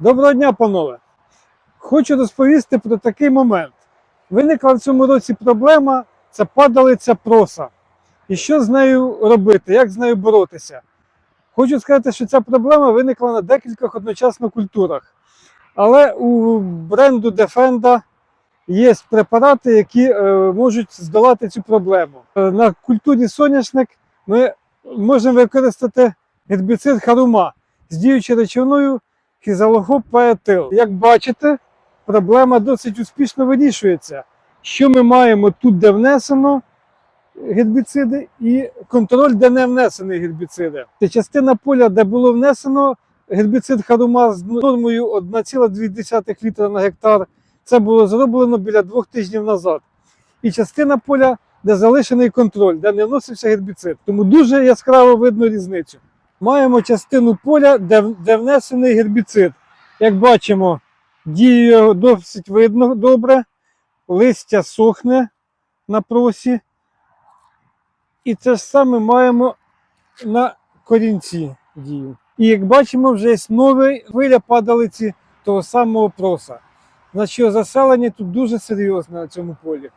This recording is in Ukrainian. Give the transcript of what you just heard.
Доброго дня, панове! Хочу розповісти про такий момент. Виникла в цьому році проблема це падалиця проса. І що з нею робити, як з нею боротися? Хочу сказати, що ця проблема виникла на декількох одночасно культурах. Але у бренду Defenda є препарати, які е, можуть здолати цю проблему. Е, на культурі соняшник ми можемо використати гербіцид харума з діючою речовиною хізалогоп-пеетил. Як бачите, проблема досить успішно вирішується. Що ми маємо тут, де внесено гербіциди, і контроль, де не внесені гербіциди. Це частина поля, де було внесено гербіцид харума з нормою 1,2 літра на гектар. Це було зроблено біля двох тижнів назад. І частина поля, де залишений контроль, де не вносився гербіцид. Тому дуже яскраво видно різницю. Маємо частину поля, де, де внесений гербіцид. Як бачимо, діє його досить видно добре, листя сохне на просі. І це ж саме маємо на корінці дію. І як бачимо, вже є нова хвиля падалиці того самого проса. Значить, заселення тут дуже серйозне на цьому полі.